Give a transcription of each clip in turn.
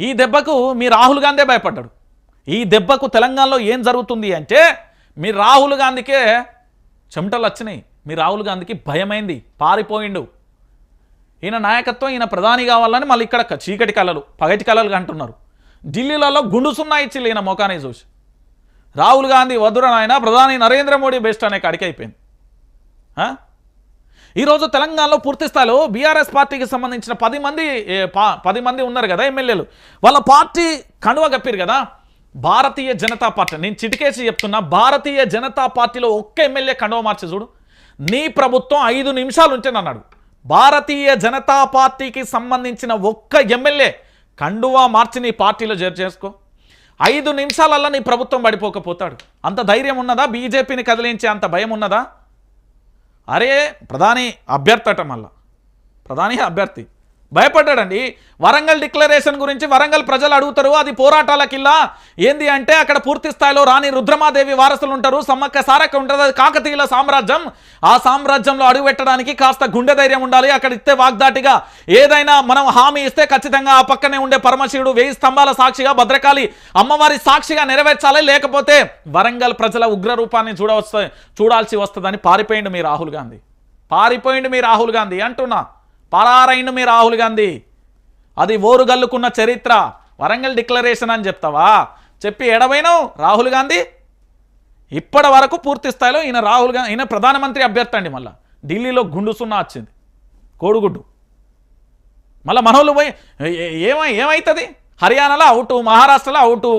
ఈ దెబ్బకు మీ రాహుల్ గాంధీ భయపడ్డాడు. ఈ దెబ్బకు తెలంగాణలో ఏం జరుగుతుంది అంటే మీ రాహుల్ గాంధీకే చెమటలు వచ్చినాయి. మీ రాహుల్ గాంధీకి భయమైంది పారిపోయిండు. ఈయన నాయకత్వం ఈయన ప్రధాని కావాలని మళ్ళీ ఇక్కడ చీకటి కళలు పగటి కళలు అంటున్నారు. ఢిల్లీలలో గుండు సున్నా ఇచ్చి ఈయన మొఖాన్ని చూసి. రాహుల్ గాంధీ వద్దుర నాయన ప్రధాని నరేంద్ర మోడీ బెస్ట్ అనే కాడికి అయిపోయింది. ఈరోజు తెలంగాణలో పూర్తి స్థాయిలో బీఆర్ఎస్ పార్టీకి సంబంధించిన పది మంది పా- పది మంది ఉన్నారు కదా ఎమ్మెల్యేలు. వాళ్ళ పార్టీ కండువ కప్పారు కదా. భారతీయ జనతా పార్టీ నేను చిటికేసి చెప్తున్నా భారతీయ జనతా పార్టీలో ఒక్క ఎమ్మెల్యే కండువ మార్చి చూడు. నీ ప్రభుత్వం ఐదు నిమిషాలు ఉంటేనన్నాడు భారతీయ జనతా పార్టీకి సంబంధించిన ఒక్క ఎమ్మెల్యే కండువా మార్చి నీ పార్టీలో చేరు చేసుకో. ఐదు నిమిషాలల్లా నీ ప్రభుత్వం పడిపోకపోతాడు. అంత ధైర్యం ఉన్నదా? బీజేపీని కదిలించే అంత భయం ఉన్నదా? అరే ప్రధాని అభ్యర్థి అట మళ్ళా. ప్రధాని అభ్యర్థి. భయపడ్డాడండి. వరంగల్ డిక్లరేషన్ గురించి వరంగల్ ప్రజలు అడుగుతారు అది పోరాటాలకిల్లా ఏంది అంటే అక్కడ పూర్తి స్థాయిలో రాణి రుద్రమాదేవి వారసులు ఉంటారు సమ్మక్క సారక్క ఉంటుంది అది కాకతీయుల సామ్రాజ్యం. ఆ సామ్రాజ్యంలో అడుగుపెట్టడానికి కాస్త గుండె ధైర్యం ఉండాలి అక్కడ ఇస్తే వాగ్దాటిగా. ఏదైనా మనం హామీ ఇస్తే ఖచ్చితంగా ఆ పక్కనే ఉండే పరమశివుడు వెయ్యి స్తంభాల సాక్షిగా భద్రకాళి అమ్మవారి సాక్షిగా నెరవేర్చాలి లేకపోతే వరంగల్ ప్రజల ఉగ్ర రూపాన్ని చూడవస్త చూడాల్సి వస్తుందని పారిపోయిండు మీ రాహుల్ గాంధీ. పారిపోయిండు మీ రాహుల్ గాంధీ అంటున్నా. పరారైండు మీ రాహుల్ గాంధీ. అది ఓరుగల్లుకున్న చరిత్ర. వరంగల్ డిక్లరేషన్ అని చెప్తావా? చెప్పి ఎడవైనావు రాహుల్ గాంధీ? ఇప్పటి వరకు పూర్తి స్థాయిలో ఈయన రాహుల్ గాంధీ ఈయన ప్రధానమంత్రి అభ్యర్థి అండి మళ్ళా. ఢిల్లీలో గుండు సున్నా వచ్చింది. కోడిగుడ్డు. మళ్ళీ మనోళ్ళు పోయి ఏమై ఏమవుతుంది హర్యానాలో అవుటు మహారాష్ట్రలో అవుటు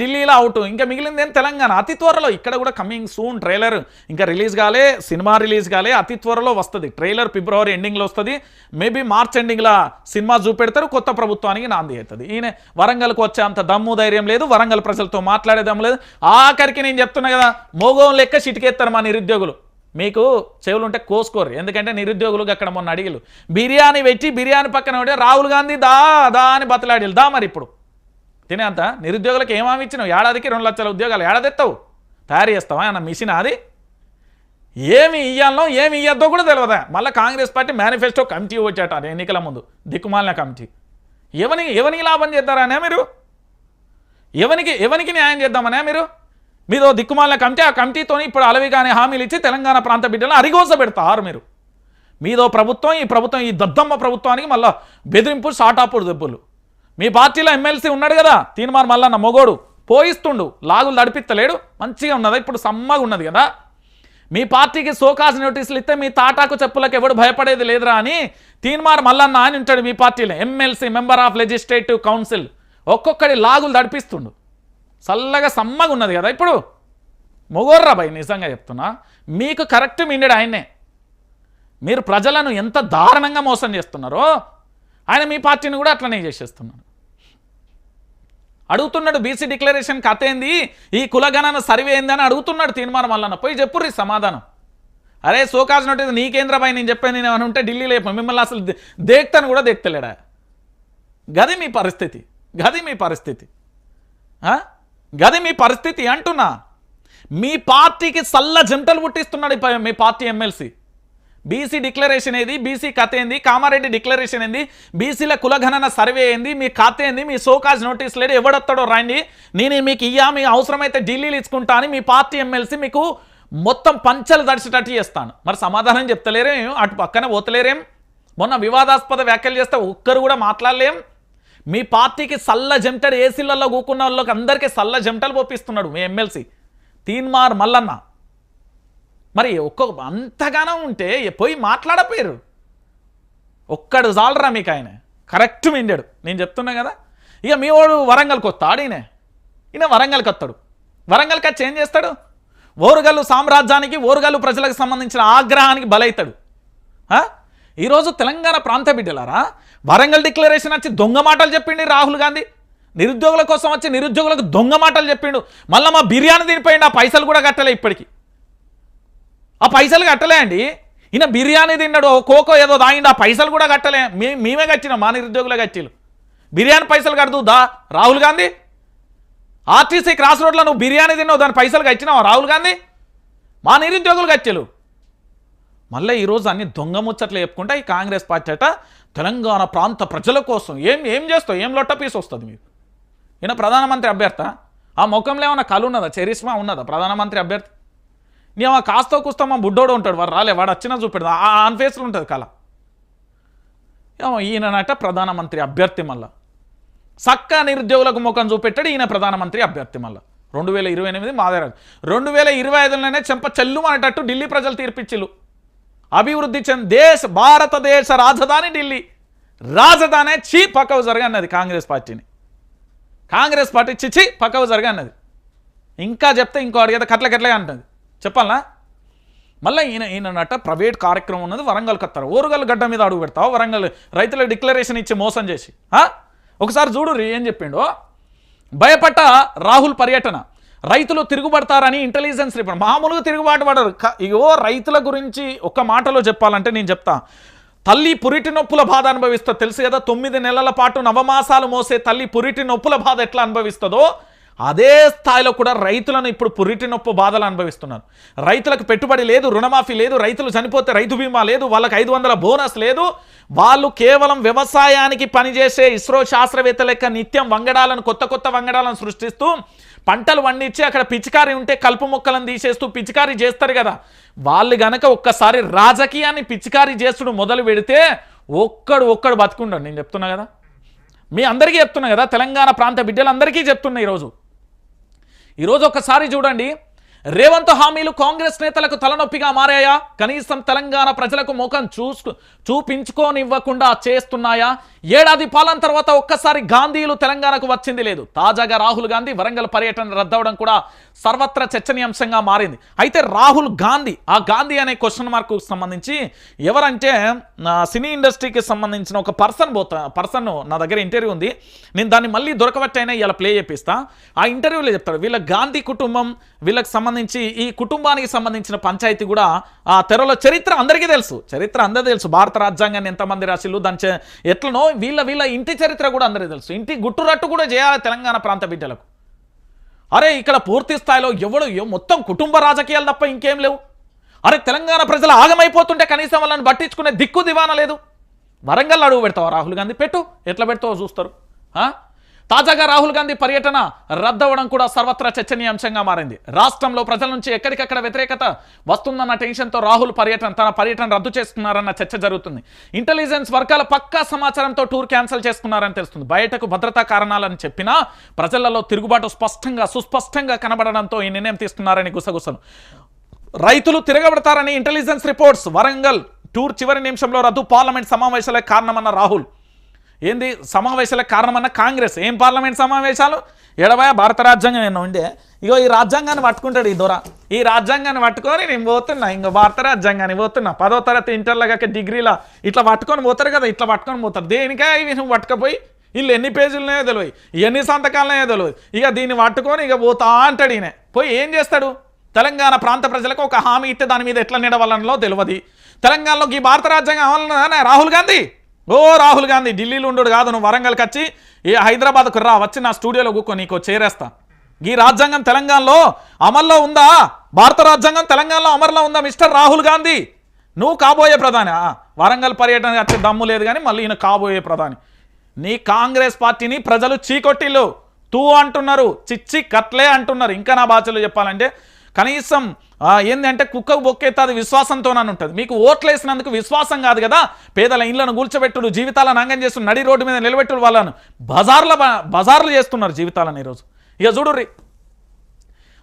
ఢిల్లీలో అవుటు ఇంకా మిగిలింది ఏం? తెలంగాణ. అతి త్వరలో ఇక్కడ కూడా కమింగ్ సూన్ ట్రైలర్ ఇంకా రిలీజ్ కాలే సినిమా రిలీజ్ కాలే అతి త్వరలో వస్తుంది. ట్రైలర్ ఫిబ్రవరి ఎండింగ్లో వస్తుంది. మేబీ మార్చ్ ఎండింగ్లో సినిమా చూపెడతారు కొత్త ప్రభుత్వానికి నాంది అవుతుంది. ఈయన వరంగల్కి వచ్చే అంత దమ్ము ధైర్యం లేదు వరంగల్ ప్రజలతో మాట్లాడే దమ్ము లేదు. ఆఖరికి నేను చెప్తున్నా కదా మోగం లెక్క చిటికేస్తారు మా నిరుద్యోగులు. మీకు చెవులు ఉంటే కోసుకోరు ఎందుకంటే నిరుద్యోగులు అక్కడ మొన్న అడిగిలు బిర్యానీ పెట్టి బిర్యానీ పక్కన ఉంటే రాహుల్ గాంధీ దా దా అని బతలాడిలు దా మరి ఇప్పుడు. తినేంత నిరుద్యోగులకు ఏమామి ఇచ్చినావు? ఏడాదికి రెండు లక్షల ఉద్యోగాలు ఏడాదిస్తావు తయారు చేస్తావా? అన్న మిషన్ అది? ఏమి ఇయ్యాలనో ఏమి ఇయ్యద్దో కూడా తెలియదా మళ్ళీ కాంగ్రెస్ పార్టీ మేనిఫెస్టో కమిటీ వచ్చాట ఎన్నికల ముందు. దిక్కుమాలిన కమిటీ. ఎవని ఎవనికి లాభం చేద్దారనే మీరు? ఎవనికి ఎవనికి న్యాయం చేద్దామనే మీరు? మీరు దిక్కుమాలిన కమిటీ ఆ కమిటీతో ఇప్పుడు అలవిగానే హామీలు ఇచ్చి తెలంగాణ ప్రాంత బిడ్డలను అరిగోస పెడతారు మీరు. మీదో ప్రభుత్వం ఈ ప్రభుత్వం ఈ దద్దమ్మ ప్రభుత్వానికి మళ్ళా బెదిరింపు షాటాపుడు దెబ్బలు. మీ పార్టీలో ఎమ్మెల్సీ ఉన్నాడు కదా తీన్మార్ మల్లన్న మొగోడు పోయిస్తుండు లాగులు నడిపిస్తలేడు మంచిగా ఉన్నదా? ఇప్పుడు సమ్మగా ఉన్నది కదా. మీ పార్టీకి సోకాస్ నోటీసులు ఇస్తే మీ తాటాకు చెప్పులకు ఎవడు భయపడేది లేదురా అని తీన్మార్ మల్లన్న అని ఉంటాడు మీ పార్టీలో. MLC member of legislative council ఒక్కొక్కడి లాగులు నడిపిస్తుండు చల్లగా సమ్మగా ఉన్నది కదా ఇప్పుడు. మొగోర్రా భయ్ నిజంగా చెప్తున్నా. మీకు కరెక్ట్ మిండెడు ఆయనే మీరు ప్రజలను ఎంత దారుణంగా మోసం చేస్తున్నారో ఆయన మీ పార్టీని కూడా అట్లనే చేసేస్తున్నాడు. అడుగుతున్నాడు బీసీ డిక్లరేషన్ కథ ఏంది? ఈ కులగణన సర్వే ఏంది అని అడుగుతున్నాడు తీర్మానం వల్లన. పోయి చెప్పుర్రి సమాధానం. అరే సోకాజ్ నోటీస్ నీకేంద్రబాయ్ నేను చెప్పాను నేను ఏమైనా ఉంటే ఢిల్లీలో మిమ్మల్ని అసలు దే- దేక్తాను కూడా దేక్తలేడా? గది మీ పరిస్థితి. గది మీ పరిస్థితి. ఆ? గది మీ పరిస్థితి అంటున్నా. మీ పార్టీకి సల్ల జంటలు పుట్టిస్తున్నాడు మీ పార్టీ ఎమ్మెల్సీ. బీసీ డిక్లరేషన్ ఏది? బీసీ కథ ఏంది? కామారెడ్డి డిక్లరేషన్ ఏంది? బీసీల కులగణన సర్వే ఏంది? మీ కథ ఏంది? మీ సోకాజ్ నోటీస్ లేడు ఎవడొస్తాడో రాండి. నేను మీకు ఇయ్యా మీ అవసరమైతే ఢిల్లీలు ఇచ్చుకుంటా అని మీ పార్టీ ఎమ్మెల్సీ మీకు మొత్తం పంచలు దడిచేటట్టు చేస్తాను. మరి సమాధానం చెప్తలేరేం? అటు పక్కన పోతలేరేం? మొన్న వివాదాస్పద వ్యాఖ్యలు చేస్తే ఒక్కరు కూడా మాట్లాడలేం? మీ పార్టీకి సల్ల జంటడు ఏసీలలో కూకున్న వాళ్ళకి అందరికీ సల్ల జంటలు పోపిస్తున్నాడు మీ ఎమ్మెల్సీ. తీన్మార్ మల్లన్న. మరి ఒక్క అంతగానో ఉంటే పోయి మాట్లాడపోయారు ఒక్కడు చాలరా మీకు ఆయన. కరెక్ట్ మిండాడు. నేను చెప్తున్నా కదా. ఇక మీ వాడు వరంగల్కి వస్తాడు ఈయన. ఈయన వరంగల్కి వస్తాడు. వరంగల్కి వచ్చి ఏం చేస్తాడు? ఓరుగల్లు సామ్రాజ్యానికి ఓరుగల్లు ప్రజలకు సంబంధించిన ఆగ్రహానికి బలవుతాడు ఈరోజు తెలంగాణ ప్రాంత బిడ్డలారా వరంగల్ డిక్లరేషన్ వచ్చి దొంగ మాటలు చెప్పిండి రాహుల్ గాంధీ. నిరుద్యోగుల కోసం వచ్చి నిరుద్యోగులకు దొంగ మాటలు చెప్పిండు. మళ్ళీ మా బిర్యానీ తినిపోయిండు ఆ పైసలు కూడా కట్టలే ఇప్పటికి. ఆ పైసలు కట్టలే అండి. ఈయన బిర్యానీ తిన్నాడు కోకో ఏదో తాగిండు ఆ పైసలు కూడా కట్టలే. మే మేమే కట్టినాం మా నిరుద్యోగులే కట్టిలు బిర్యానీ పైసలు కడదు దా రాహుల్ గాంధీ. ఆర్టీసీ క్రాస్ రోడ్లో నువ్వు బిర్యానీ తిన్నావు దాని పైసలు కట్టినావు రాహుల్ గాంధీ? మా నిరుద్యోగులు కట్టెలు మళ్ళీ ఈరోజు అన్ని దొంగ ముచ్చట్లు చెప్పుకుంటా ఈ కాంగ్రెస్ పార్టీ అట తెలంగాణ ప్రాంత ప్రజల కోసం ఏం ఏం చేస్తావు? ఏం లొట్ట పీస్ వస్తుంది మీకు? ఈయన ప్రధానమంత్రి అభ్యర్థ? ఆ ముఖంలో ఏమన్నా కళ ఉన్నదా? చెరిస్మా ఉన్నదా ప్రధానమంత్రి అభ్యర్థి? నీ ఆ కాస్తో కూస్తో మా బుడ్డోడు ఉంటాడు వాడు రాలే వాడు వచ్చినా చూపెడదా ఆ ఆన్ ఫేస్లో ఉంటుంది కళ. ఏమో ఈయననట ప్రధానమంత్రి అభ్యర్థి మళ్ళా. సక్క నిరుద్యోగులకు ముఖం చూపెట్టాడు ఈయన ప్రధానమంత్రి అభ్యర్థి మళ్ళా. రెండు వేల ఇరవై ఎనిమిది మాదేరాజు. రెండు వేల ఇరవై ఐదులోనే చెంప చెల్లు అనేటట్టు ఢిల్లీ ప్రజలు తీర్పిచ్చిల్లు అభివృద్ధి చెంది దేశ భారతదేశ రాజధాని ఢిల్లీ. రాజధానే చీ పక్కవ జరగన్నది కాంగ్రెస్ పార్టీని. కాంగ్రెస్ పార్టీ చిచి పక్కవ జరగన్నది ఇంకా చెప్తే ఇంకో అడిగేది కట్ల కట్లే అంటుంది. చెప్పాలా మళ్ళీ ఈయన ఈయనట ప్రైవేట్ కార్యక్రమం ఉన్నది వరంగల్ కత్తారు. ఓరుగల్ గడ్డ మీద అడుగు పెడతావు? వరంగల్ రైతులకు డిక్లరేషన్ ఇచ్చి మోసం చేసి. ఒకసారి చూడు ఏం చెప్పిండో? భయపడ్డ రాహుల్ పర్యటన. రైతులు తిరుగుబడతారని ఇంటెలిజెన్స్ రిపోర్ట్ మామూలుగా తిరుగుబాటు పడరు. ఇగో రైతుల గురించి ఒక్క మాటలో చెప్పాలంటే నేను చెప్తా. తల్లి పురిటి నొప్పుల బాధ అనుభవిస్తా తెలుసు కదా తొమ్మిది నెలల పాటు నవమాసాలు మోసే తల్లి పురిటి నొప్పుల బాధ ఎట్లా అనుభవిస్తుందో? అదే స్థాయిలో కూడా రైతులను ఇప్పుడు పురిటి నొప్పు బాధలు అనుభవిస్తున్నారు. రైతులకు పెట్టుబడి లేదు రుణమాఫీ లేదు రైతులు చనిపోతే రైతు బీమా లేదు వాళ్ళకి ఐదు వందల బోనస్ లేదు. వాళ్ళు కేవలం వ్యవసాయానికి పనిచేసే ఇస్రో శాస్త్రవేత్త లెక్క నిత్యం వంగడాలను కొత్త కొత్త వంగడాలను సృష్టిస్తూ పంటలు వండించి అక్కడ పిచికారి ఉంటే కలుపు మొక్కలను తీసేస్తూ పిచికారి చేస్తారు కదా. వాళ్ళు గనక ఒక్కసారి రాజకీయాన్ని పిచికారి చేస్తుడు మొదలు పెడితే ఒక్కడు ఒక్కడు బతుకుండడు. నేను చెప్తున్నా కదా. మీ అందరికీ చెప్తున్నా కదా తెలంగాణ ప్రాంత బిడ్డలందరికీ చెప్తున్నా ఈరోజు. ఈరోజు ఒకసారి చూడండి. రేవంత్ హామీలు కాంగ్రెస్ నేతలకు తలనొప్పిగా మారాయా? కనీసం తెలంగాణ ప్రజలకు ముఖం చూసుకు చూపించుకోనివ్వకుండా చేస్తున్నాయా? ఏడాది పాలన తర్వాత ఒక్కసారి గాంధీలు తెలంగాణకు వచ్చింది లేదు. తాజాగా రాహుల్ గాంధీ వరంగల్ పర్యటన రద్దవడం కూడా సర్వత్ర చర్చనీయాంశంగా మారింది. అయితే రాహుల్ గాంధీ ఆ గాంధీ అనే క్వశ్చన్ మార్కు సంబంధించి ఎవరంటే సినీ ఇండస్ట్రీకి సంబంధించిన ఒక పర్సన్ పోతా పర్సన్ నా దగ్గర ఇంటర్వ్యూ ఉంది. నేను దాన్ని మళ్ళీ దొరకబట్టైనా ఇలా ప్లే చేపిస్తా. ఆ ఇంటర్వ్యూలో చెప్తాడు వీళ్ళ గాంధీ కుటుంబం వీళ్ళకి సంబంధించి ఈ కుటుంబానికి సంబంధించిన పంచాయతీ కూడా ఆ తెరలో చరిత్ర అందరికీ తెలుసు. చరిత్ర అందరూ తెలుసు. భారత రాజ్యాంగాన్ని ఎంతమంది రాసిల్లు దాని ఎట్లనో వీళ్ళ వీళ్ళ ఇంటి చరిత్ర కూడా అందరికీ తెలుసు. ఇంటి గుట్టురట్టు కూడా చేయాలి తెలంగాణ ప్రాంత బిడ్డలకు. అరే ఇక్కడ పూర్తి స్థాయిలో ఎవడు మొత్తం కుటుంబ రాజకీయాలు తప్ప ఇంకేం లేవు? అరే తెలంగాణ ప్రజలు ఆగమైపోతుంటే కనీసం వాళ్ళని పట్టించుకునే దిక్కు దివాన లేదు. వరంగల్ అడుగు పెడతావా రాహుల్ గాంధీ? పెట్టు. ఎట్లా పెడతావో చూస్తారు. తాజాగా రాహుల్ గాంధీ పర్యటన రద్దవడం కూడా సర్వత్రా చర్చనీయాంశంగా మారింది. రాష్ట్రంలో ప్రజల నుంచి ఎక్కడికక్కడ వ్యతిరేకత వస్తుందన్న టెన్షన్తో రాహుల్ పర్యటన తన పర్యటన రద్దు చేస్తున్నారన్న చర్చ జరుగుతుంది. ఇంటెలిజెన్స్ వర్గాల పక్కా సమాచారంతో టూర్ క్యాన్సిల్ చేసుకున్నారని తెలుస్తుంది. బయటకు భద్రతా కారణాలని చెప్పినా ప్రజలలో తిరుగుబాటు స్పష్టంగా సుస్పష్టంగా కనబడడంతో ఈ నిర్ణయం తీసుకున్నారని గుసగుసలు. రైతులు తిరగబడతారని ఇంటెలిజెన్స్ రిపోర్ట్స్ వరంగల్ టూర్ చివరి నిమిషంలో రద్దు పార్లమెంట్ సమావేశాలే కారణమన్న రాహుల్. ఏంది సమావేశాలకు కారణమన్న కాంగ్రెస్? ఏం పార్లమెంట్ సమావేశాలు? ఎడవయ భారత రాజ్యాంగం ఏమన్నా ఉండే? ఇగో ఈ రాజ్యాంగాన్ని పట్టుకుంటాడు ఈ దొర. ఈ రాజ్యాంగాన్ని పట్టుకొని నేను పోతున్నా. ఇంకో భారత రాజ్యాంగాన్ని పోతున్నా. పదో తరగతి ఇంటర్లో కాక డిగ్రీలో ఇట్లా పట్టుకొని పోతారు కదా ఇట్లా పట్టుకొని పోతారు. దేనికే ఇవి నువ్వు పట్టుకపోయి? వీళ్ళు ఎన్ని పేజీలనే తెలియదు ఎన్ని సంతకాలనే తెలియదు ఇక దీన్ని పట్టుకొని ఇక పోతా అంటాడు ఈయన. పోయి ఏం చేస్తాడు? తెలంగాణ ప్రాంత ప్రజలకు ఒక హామీ ఇస్తే దాని మీద ఎట్లా నిడవలనలో తెలియదు తెలంగాణలోకి ఈ భారత రాజ్యాంగం అమలన్నదానే రాహుల్ గాంధీ? ఓ రాహుల్ గాంధీ ఢిల్లీలో ఉండడు కాదు నువ్వు వరంగల్కి వచ్చి ఏ హైదరాబాద్కు రా వచ్చి నా స్టూడియోలో కూర్చో నీకు చేరేస్తా. ఈ రాజ్యాంగం తెలంగాణలో అమల్లో ఉందా? భారత రాజ్యాంగం తెలంగాణలో అమల్లో ఉందా మిస్టర్ రాహుల్ గాంధీ? నువ్వు కాబోయే ప్రధాని. ఆ, వరంగల్ పర్యటన వచ్చే దమ్ము లేదు కానీ మళ్ళీ ఈయన కాబోయే ప్రధాని. నీ కాంగ్రెస్ పార్టీని ప్రజలు చీకొట్టిల్లు. తూ అంటున్నారు చిచ్చి కట్లే అంటున్నారు. ఇంకా నా భాషలో చెప్పాలంటే కనీసం ఏంటంటే కుక్కకు బొక్కెత్తాది అది విశ్వాసంతోనని ఉంటుంది. మీకు ఓట్లు వేసినందుకు విశ్వాసం కాదు కదా? పేదల ఇళ్ళను కూల్చోబెట్టుడు జీవితాలను అంగం చేస్తున్న నడి రోడ్డు మీద నిలబెట్టుడు వాళ్ళను బజార్ల బజార్లు చేస్తున్నారు జీవితాలను ఈరోజు. ఇక చూడుర్రి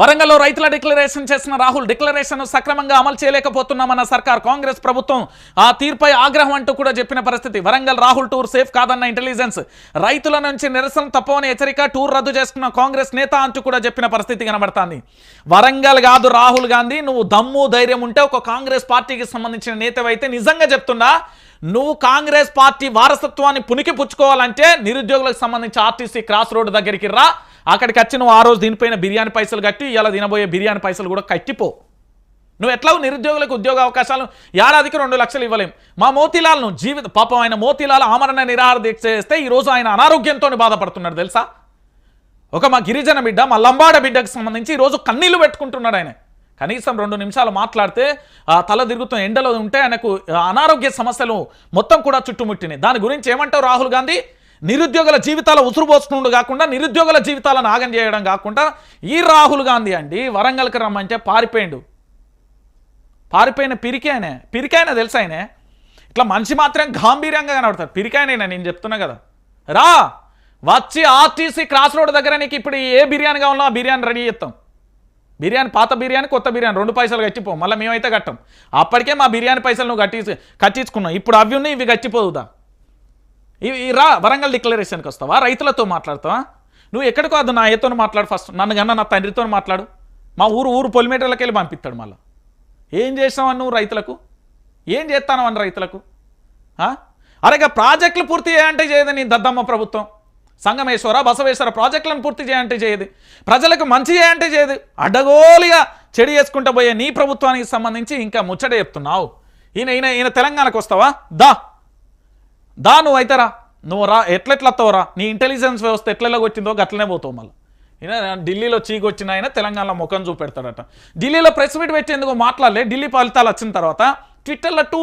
వరంగల్లో రైతుల డిక్లరేషన్ చేసిన రాహుల్ డిక్లరేషన్ సక్రమంగా అమలు చేయలేకపోతున్నామన్న సర్కార్ కాంగ్రెస్ ప్రభుత్వం ఆ తీర్పై ఆగ్రహం అంటూ కూడా చెప్పిన పరిస్థితి. వరంగల్ రాహుల్ టూర్ సేఫ్ కాదన్న ఇంటెలిజెన్స్ రైతుల నుంచి నిరసన తప్పవని హెచ్చరిక టూర్ రద్దు చేసుకున్న కాంగ్రెస్ నేత అంటూ కూడా చెప్పిన పరిస్థితి కనబడుతుంది. వరంగల్ కాదు రాహుల్ గాంధీ నువ్వు దమ్ము ధైర్యం ఉంటే ఒక కాంగ్రెస్ పార్టీకి సంబంధించిన నేతవైతే నిజంగా చెప్తున్నా నువ్వు కాంగ్రెస్ పార్టీ వారసత్వాన్ని పునికి పుచ్చుకోవాలంటే నిరుద్యోగులకు సంబంధించి ఆర్టీసీ క్రాస్ రోడ్డు దగ్గరికి రా. అక్కడికి వచ్చి నువ్వు ఆ రోజు దీనిపైన బిర్యానీ పైసలు కట్టి ఇలా తినబోయే బిర్యానీ పైసలు కూడా కట్టిపో. నువ్వు ఎట్లా నిరుద్యోగులకు ఉద్యోగ అవకాశాలు ఏడాదికి రెండు లక్షలు ఇవ్వలేం. మా మోతీలాల్ను జీవిత పాపం ఆయన మోతీలాల్ ఆమరణ నిరాహార దీక్ష చేస్తే ఈరోజు ఆయన అనారోగ్యంతో బాధపడుతున్నాడు తెలుసా? ఒక మా గిరిజన బిడ్డ మా లంబాడ బిడ్డకు సంబంధించి ఈరోజు కన్నీళ్ళు పెట్టుకుంటున్నాడు ఆయన. కనీసం రెండు నిమిషాలు మాట్లాడితే ఆ తల తిరుగుతున్న ఎండలో ఉంటే ఆయనకు అనారోగ్య సమస్యలు మొత్తం కూడా చుట్టుముట్టినాయి. దాని గురించి ఏమంటావు రాహుల్ గాంధీ? నిరుద్యోగుల జీవితాల ఉసురుపోసుకుంటూ కాకుండా నిరుద్యోగుల జీవితాలను ఆగం చేయడం కాకుండా ఈ రాహుల్ గాంధీ అండి వరంగల్కి రమ్మంటే పారిపోయిండు. పారిపోయిన పిరికాయనే పిరికాయన తెలుసా ఆయనే? ఇట్లా మనిషి మాత్రం గాంభీర్యంగా కనబడతారు పిరికాయనైనా నేను చెప్తున్నా కదా. రా వచ్చి ఆర్టీసీ క్రాస్ రోడ్ దగ్గర నీకు ఇప్పుడు ఏ బిర్యానీ కావాలో ఆ బిర్యానీ రెడీ చేస్తాం. బిర్యానీ పాత బిర్యానీ కొత్త బిర్యానీ రెండు పైసలు కట్టిపో మళ్ళీ మేమైతే కట్టం. అప్పటికే మా బిర్యానీ పైసలు నువ్వు కట్టి కట్టించుకున్నావు. ఇప్పుడు అవి ఉన్నాయి ఇవి కట్టిపోదుదా రా వరంగల్ డిక్లరేషన్కి వస్తావా? రైతులతో మాట్లాడతావా? నువ్వు ఎక్కడికో అది నా ఏతో మాట్లాడు ఫస్ట్ నన్ను కన్నా నా తండ్రితో మాట్లాడు. మా ఊరు ఊరు పొలిమీటర్లకి వెళ్ళి పంపిస్తాడు మళ్ళీ. ఏం చేసావు నువ్వు రైతులకు? ఏం చేస్తాను అని రైతులకు? అరేగా అరే ప్రాజెక్టులు పూర్తి చేయంటే చేయదు నీ దద్దమ్మ ప్రభుత్వం. సంగమేశ్వర బసవేశ్వర ప్రాజెక్టులను పూర్తి చేయంటే చేయదు. ప్రజలకు మంచి చేయంటే చేయదు. అడ్డగోలుగా చెడు చేసుకుంటూ పోయే నీ ప్రభుత్వానికి సంబంధించి ఇంకా ముచ్చట చెప్తున్నావు. ఈయన ఈయన ఈయన తెలంగాణకు వస్తావా? దా. దా నువ్వు అయితేరా నువ్వు రా ఎట్లెట్లత్తావురా నీ ఇంటెలిజెన్స్ వ్యవస్థ ఎట్లెలాగ వచ్చిందో గట్లనే పోతావు మళ్ళీ. ఢిల్లీలో చీకి వచ్చిన ఆయన తెలంగాణలో ముఖం చూపెడతాడట. ఢిల్లీలో ప్రెస్ మీట్ పెట్టేందుకు మాట్లాడలే. ఢిల్లీ ఫలితాలు వచ్చిన తర్వాత ట్విట్టర్లో టూ